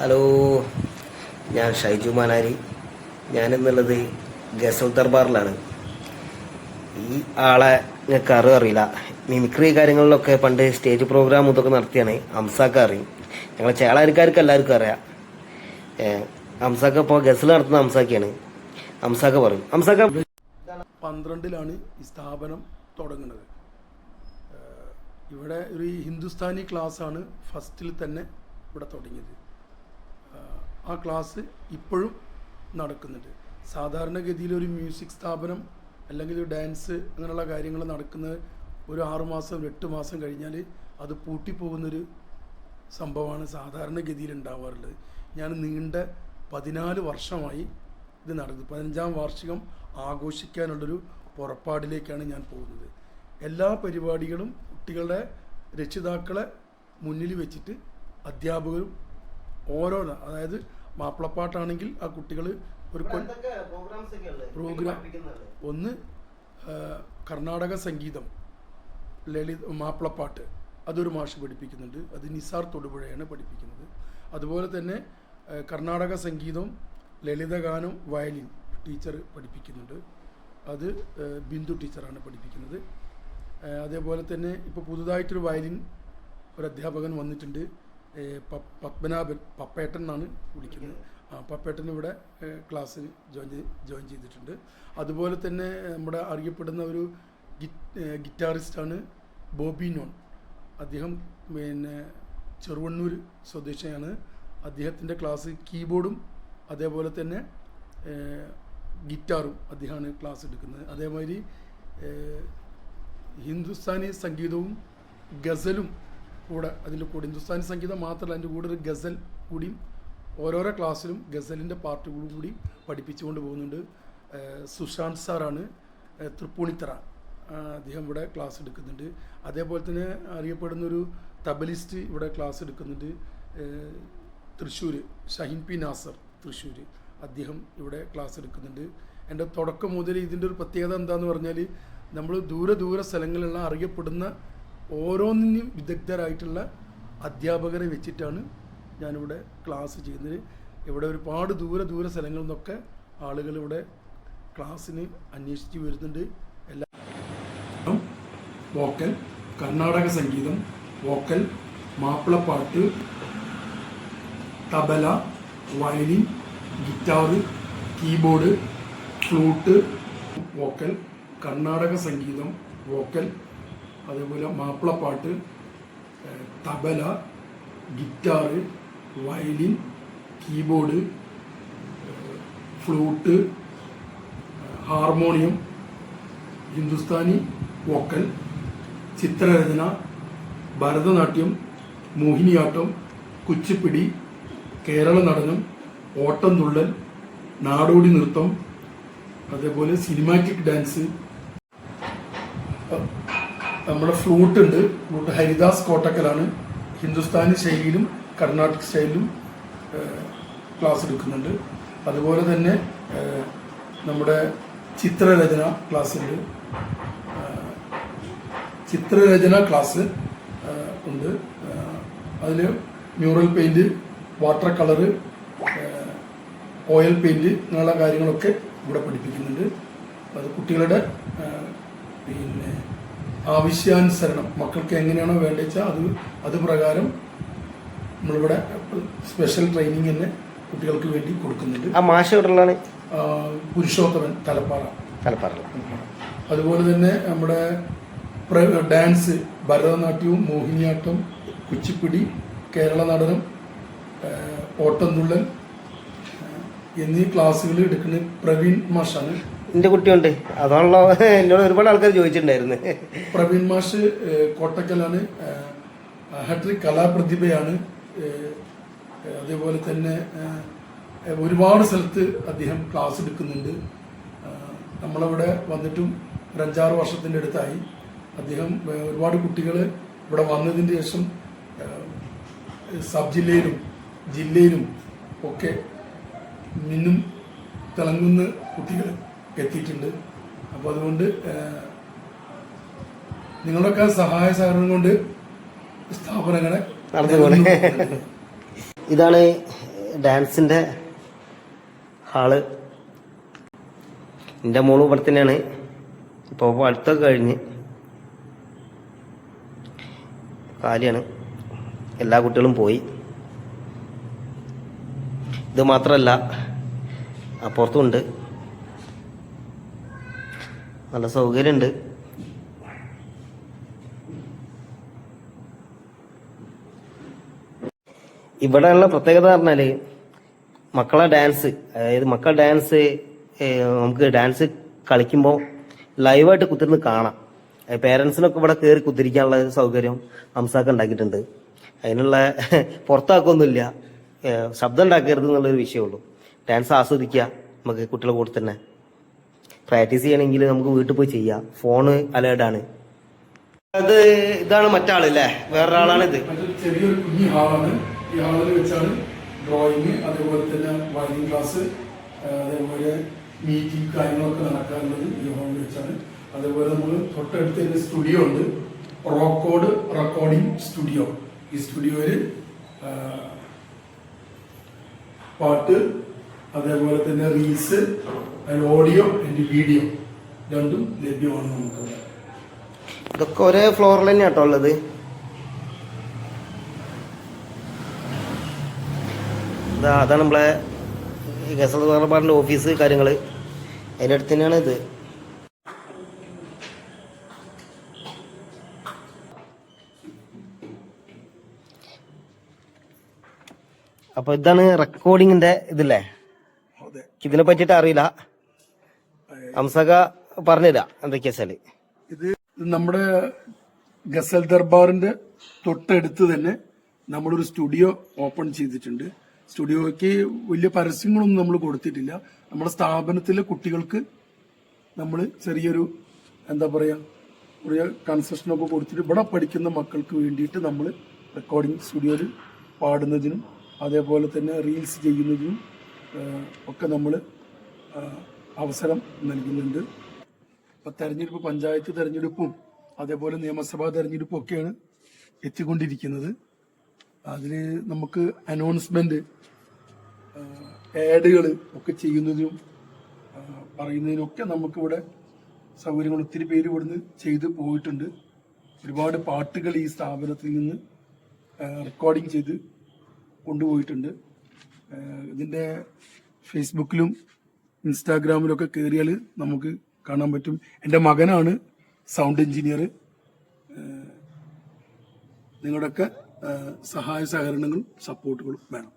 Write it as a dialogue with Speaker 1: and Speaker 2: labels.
Speaker 1: Hello ഞാൻ ഷൈജു മാനാരി. ഞാനെന്നുള്ളത് ഗസൽ ദർബാറിലാണ്. ഈ ആളെ നിങ്ങൾക്ക് അറിവ് അറിയില്ല. മിമിക്രി കാര്യങ്ങളിലൊക്കെ പണ്ട് സ്റ്റേജ് പ്രോഗ്രാം ഇതൊക്കെ നടത്തിയാണ് അംസാക്ക അറിയും. ഞങ്ങളെ ചേളാരിക്കാർക്ക് എല്ലാവർക്കും അറിയാം. ഹംസാക്ക ഇപ്പോൾ ഗസൽ നടത്തുന്ന അംസാക്കയാണ് അംസാക്ക പറയും. അംസാക്ക
Speaker 2: പന്ത്രണ്ടിലാണ് ഈ സ്ഥാപനം തുടങ്ങുന്നത്. ഇവിടെ ഒരു ഹിന്ദുസ്ഥാനി ക്ലാസ്സാണ് ഫസ്റ്റിൽ തന്നെ ഇവിടെ തുടങ്ങിയത്. ആ ക്ലാസ് ഇപ്പോഴും നടക്കുന്നുണ്ട്. സാധാരണഗതിയിൽ ഒരു മ്യൂസിക് സ്ഥാപനം അല്ലെങ്കിൽ ഒരു ഡാൻസ് അങ്ങനെയുള്ള കാര്യങ്ങൾ നടക്കുന്നത് ഒരു ആറുമാസം എട്ട് മാസം കഴിഞ്ഞാൽ അത് പൂട്ടിപ്പോകുന്നൊരു സംഭവമാണ് സാധാരണഗതിയിൽ ഉണ്ടാവാറുള്ളത്. ഞാൻ നീണ്ട പതിനാല് വർഷമായി ഇത് നടക്കുന്നത് പതിനഞ്ചാം വാർഷികം ആഘോഷിക്കാനുള്ളൊരു പുറപ്പാടിലേക്കാണ് ഞാൻ പോകുന്നത്. എല്ലാ പരിപാടികളും കുട്ടികളുടെ രക്ഷിതാക്കളെ മുന്നിൽ വെച്ചിട്ട് അധ്യാപകരും ഓരോ അതായത് മാപ്പിളപ്പാട്ടാണെങ്കിൽ ആ കുട്ടികൾ ഒരു പ്രോഗ്രാം ഒന്ന് കർണാടക സംഗീതം ലളിത് മാപ്പിളപ്പാട്ട്. അതൊരു മാഷ് പഠിപ്പിക്കുന്നുണ്ട്. അത് നിസാർ തൊടുപുഴയാണ് പഠിപ്പിക്കുന്നത്. അതുപോലെ തന്നെ കർണാടക സംഗീതം ലളിതഗാനം വയലിൻ ടീച്ചർ പഠിപ്പിക്കുന്നുണ്ട്. അത് ബിന്ദു ടീച്ചറാണ് പഠിപ്പിക്കുന്നത്. അതേപോലെ തന്നെ ഇപ്പോൾ പുതുതായിട്ടൊരു വയലിൻ ഒരു അധ്യാപകൻ വന്നിട്ടുണ്ട്. പത്മനാഭൻ പപ്പേട്ടൻ എന്നാണ് വിളിക്കുന്നത്. ആ പപ്പേട്ടൻ ഇവിടെ ക്ലാസ്സിന് ജോയിൻ ജോയിൻ ചെയ്തിട്ടുണ്ട്. അതുപോലെ തന്നെ നമ്മുടെ അറിയപ്പെടുന്ന ഒരു ഗിറ്റാറിസ്റ്റാണ് ബോബി നോൺ. അദ്ദേഹം പിന്നെ ചെറുവണ്ണൂർ സ്വദേശിയാണ്. അദ്ദേഹത്തിന്റെ ക്ലാസ് കീബോർഡും അതേപോലെ തന്നെ ഗിറ്റാറും അദ്ദേഹമാണ് ക്ലാസ് എടുക്കുന്നത്. അതേമാതിരി ഹിന്ദുസ്ഥാനി സംഗീതവും ഗസലും കൂടെ അതിന്റെ കൂടെ. ഹിന്ദുസ്ഥാനി സംഗീതം മാത്രമല്ല അതിന്റെ കൂടെ ഒരു ഗസൽ കൂടിയും ഓരോരോ ക്ലാസ്സിലും ഗസലിന്റെ പാർട്ടുകളും കൂടി പഠിപ്പിച്ചുകൊണ്ട് പോകുന്നുണ്ട്. സുശാന്ത് സാറാണ്. തൃപ്പൂണിത്തറ. അദ്ദേഹം ഇവിടെ ക്ലാസ് എടുക്കുന്നുണ്ട്. അതേപോലെ തന്നെ അറിയപ്പെടുന്നൊരു തബലിസ്റ്റ് ഇവിടെ ക്ലാസ് എടുക്കുന്നുണ്ട്. തൃശ്ശൂർ ഷഹിൻ പി നാസർ തൃശ്ശൂർ അദ്ദേഹം ഇവിടെ ക്ലാസ് എടുക്കുന്നുണ്ട്. എന്റെ തുടക്കം മുതൽ ഇതിന്റെ ഒരു പ്രത്യേകത എന്താണെന്ന് പറഞ്ഞാൽ നമ്മൾ ദൂരെ ദൂരെ സ്ഥലങ്ങളിലുള്ള അറിയപ്പെടുന്ന ഓരോന്നിനും വിദഗ്ധരായിട്ടുള്ള അധ്യാപകരെ വെച്ചിട്ടാണ് ഞാനിവിടെ ക്ലാസ് ചെയ്യുന്നത്. ഇവിടെ ഒരുപാട് ദൂരെ ദൂരെ സ്ഥലങ്ങളിൽ നിന്നൊക്കെ ആളുകൾ ഇവിടെ ക്ലാസ്സിന് അന്വേഷിച്ച് വരുന്നുണ്ട്. എല്ലാ വോക്കൽ കർണാടക സംഗീതം vocal Mappilappattu tabla violin guitar keyboard flute vocal Karnataka സംഗീതം വോക്കൽ അതേപോലെ Mappilappattu tabla guitar violin keyboard flute harmonium Hindustani vocal ചിത്രരചന ഭരതനാട്യം മോഹിനിയാട്ടം കുച്ചിപ്പിടി കേരള നടനം ഓട്ടം തുള്ളൽ നാടോടി നൃത്തം അതേപോലെ സിനിമാറ്റിക് ഡാൻസ് നമ്മുടെ ഫ്ലൂട്ട് ഉണ്ട്. ഫ്ലൂട്ട് ഹരിദാസ് കോട്ടക്കലാണ്. ഹിന്ദുസ്ഥാനി ശൈലിയിലും കർണാടക സ്റ്റൈലിലും ക്ലാസ് എടുക്കുന്നുണ്ട്. അതുപോലെ തന്നെ നമ്മുടെ ചിത്രരചന ക്ലാസ് ഉണ്ട്. ചിത്രരചന ക്ലാസ് ഉണ്ട്. അതിൽ mural paint water colour oil paint എന്നുള്ള കാര്യങ്ങളൊക്കെ ഇവിടെ പഠിപ്പിക്കുന്നുണ്ട്. അത് കുട്ടികളുടെ പിന്നെ ആവശ്യാനുസരണം. മക്കൾക്ക് എങ്ങനെയാണോ വേണ്ടത് അത് അത് പ്രകാരം നമ്മളിവിടെ സ്പെഷ്യൽ ട്രെയിനിങ് തന്നെ കുട്ടികൾക്ക് വേണ്ടി കൊടുക്കുന്നുണ്ട്.
Speaker 1: ആ മാഷ എവിടെയുള്ളതാണ്?
Speaker 2: പുരുഷോത്തമൻ തലപ്പാറ.
Speaker 1: തലപ്പാറ
Speaker 2: അതുപോലെ തന്നെ നമ്മുടെ ഡാൻസ് ഭരതനാട്യവും മോഹിനിയാട്ടം കുച്ചിപ്പിടി കേരള നടനം ഓട്ടംതുള്ളൽ എന്നീ ക്ലാസ്സുകൾ എടുക്കുന്ന പ്രവീൺ മാഷാണ്.
Speaker 1: എന്റെ കുട്ടിയുണ്ട്. അതാണല്ലോ എന്നോട് ഒരുപാട് ആൾക്കാർ ചോദിച്ചിട്ടുണ്ടായിരുന്നു.
Speaker 2: പ്രവീൺ മാഷ് കോട്ടക്കലാണ്. ഹാട്രിക് ഹട്രി കലാപ്രതിഭയാണ്. അതേപോലെ തന്നെ ഒരുപാട് സ്ഥലത്ത് അദ്ദേഹം ക്ലാസ് എടുക്കുന്നുണ്ട്. നമ്മളവിടെ വന്നിട്ടും ഒരു അഞ്ചാറ് വർഷത്തിന്റെ അടുത്തായി. അദ്ദേഹം ഒരുപാട് കുട്ടികൾ ഇവിടെ വന്നതിന് ശേഷം സബ് ജില്ലയിലും ജില്ലയിലും ഒക്കെ മിന്നും തിളങ്ങുന്ന കുട്ടികൾ എത്തിയിട്ടുണ്ട്. അപ്പോൾ അതുകൊണ്ട് നിങ്ങളൊക്കെ സഹായ സഹകരണം കൊണ്ട് സ്ഥാപനങ്ങളെ.
Speaker 1: ഇതാണ് ഡാൻസിന്റെ ഹാൾ. എന്റെ മോൾ ഇവിടെ തന്നെയാണ്. ഇപ്പോൾ അടുത്തൊക്കെ കഴിഞ്ഞ് കാലിയാണ് എല്ലാ കുട്ടികളും പോയി. ഇത് മാത്രമല്ല അപ്പുറത്തുമുണ്ട് നല്ല സൗകര്യമുണ്ട് ഇവിടെയുള്ള പ്രത്യേകത പറഞ്ഞാൽ മക്കളെ ഡാൻസ് അതായത് മക്കളെ ഡാൻസ് നമുക്ക് ഡാൻസ് കളിക്കുമ്പോൾ ലൈവായിട്ട് കുത്തിരുന്ന് കാണാം. പേരൻസിനൊക്കെ ഇവിടെ കയറി കുത്തിരിക്കാനുള്ള സൗകര്യം ഹംസാക്ക് ഉണ്ടാക്കിയിട്ടുണ്ട്. അതിനുള്ള പുറത്താക്കൊന്നുമില്ല. ശബ്ദം ഉണ്ടാക്കരുത് എന്നുള്ളൊരു വിഷയമുള്ളൂ ഡാൻസ് ആസ്വദിക്കുക നമുക്ക് കുട്ടികളെ കൂടെ തന്നെ. പ്രാക്ടീസ് ചെയ്യണമെങ്കിൽ നമുക്ക് വീട്ടിൽ പോയി ചെയ്യാം. ഫോണ് അലേർട്ടാണ് അത് ഇതാണ് മറ്റാളല്ലേ വേറൊരാളാണ് ഇത്.
Speaker 2: ചെറിയൊരു കുഞ്ഞി ഹാളാണ്. ഈ ഹാളിൽ വെച്ചാണ് ഡ്രോയിങ് അതേപോലെ തന്നെ വയലിൻ ക്ലാസ് അതേപോലെ മീറ്റിംഗ് കാര്യങ്ങളൊക്കെ നടക്കാറുള്ളത് ഈ ഹാളിൽ വെച്ചാണ്. അതേപോലെ നമ്മൾ തൊട്ടടുത്ത് തന്നെ സ്റ്റുഡിയോ ഉണ്ട്. റോക്കോഡ് റെക്കോർഡിംഗ് സ്റ്റുഡിയോ ഈ സ്റ്റുഡിയോയിൽ പാട്ട് അതേപോലെ തന്നെ റീൽസ് ഓഡിയോ ആൻഡ് വീഡിയോ രണ്ടും ലഭ്യമാണ് നമുക്ക്
Speaker 1: ഇതൊക്കെ ഒരേ ഫ്ലോറിൽ തന്നെ കേട്ടോ ഉള്ളത്. അതാണ് നമ്മളെ ഗസൽ ദർബാറിന്റെ ഓഫീസ് കാര്യങ്ങൾ അടുത്ത് തന്നെയാണ് ഇത്. അപ്പോൾ ഇതാണ് റെക്കോർഡിങ്ങിന്റെ ഇതില്ലേ? ഇതിനെ പറ്റിട്ട് അറിയില്ല. ഹംസക പറഞ്ഞില്ല എന്തൊക്കെയാ വെച്ചാൽ.
Speaker 2: ഇത് നമ്മുടെ ഗസൽ ദർബാറിന്റെ തൊട്ടടുത്ത് തന്നെ നമ്മളൊരു സ്റ്റുഡിയോ ഓപ്പൺ ചെയ്തിട്ടുണ്ട്. സ്റ്റുഡിയോയ്ക്ക് വലിയ പരസ്യങ്ങളൊന്നും നമ്മൾ കൊടുത്തിട്ടില്ല. നമ്മുടെ സ്ഥാപനത്തിലെ കുട്ടികൾക്ക് നമ്മൾ ചെറിയൊരു എന്താ പറയാ ഒരു കൺസെഷനൊക്കെ കൊടുത്തിട്ട് ഇവിടെ പഠിക്കുന്ന മക്കൾക്ക് വേണ്ടിയിട്ട് നമ്മൾ റെക്കോർഡിംഗ് സ്റ്റുഡിയോയിൽ പാടുന്നതിനും അതേപോലെ തന്നെ റീൽസ് ചെയ്യുന്നതിനും ഒക്കെ നമ്മൾ അവസരം നൽകുന്നുണ്ട്. ഇപ്പം തെരഞ്ഞെടുപ്പ് പഞ്ചായത്ത് തെരഞ്ഞെടുപ്പും അതേപോലെ നിയമസഭാ തെരഞ്ഞെടുപ്പും ഒക്കെയാണ് എത്തിക്കൊണ്ടിരിക്കുന്നത്. അതിൽ നമുക്ക് അനൗൺസ്മെന്റ് ആഡുകൾ ഒക്കെ ചെയ്യുന്നതിനും പറയുന്നതിനൊക്കെ നമുക്കിവിടെ സൗകര്യങ്ങൾ ഒത്തിരി പേര് ഇവിടുന്ന് ചെയ്ത് പോയിട്ടുണ്ട്. ഒരുപാട് പാട്ടുകൾ ഈ സ്ഥാപനത്തിൽ നിന്ന് റെക്കോർഡിംഗ് ചെയ്ത് കൊണ്ടുപോയിട്ടുണ്ട്. ആ, ഇതിന്റെ ഫേസ്ബുക്കിലും ഇൻസ്റ്റാഗ്രാമിലൊക്കെ കയറിയാൽ നമുക്ക് കാണാൻ പറ്റും. എന്റെ മകനാണ് സൗണ്ട് എഞ്ചിനീയർ നിങ്ങളുടെയൊക്കെ സഹായ സഹകരണങ്ങളും സപ്പോർട്ടുകളും വേണം.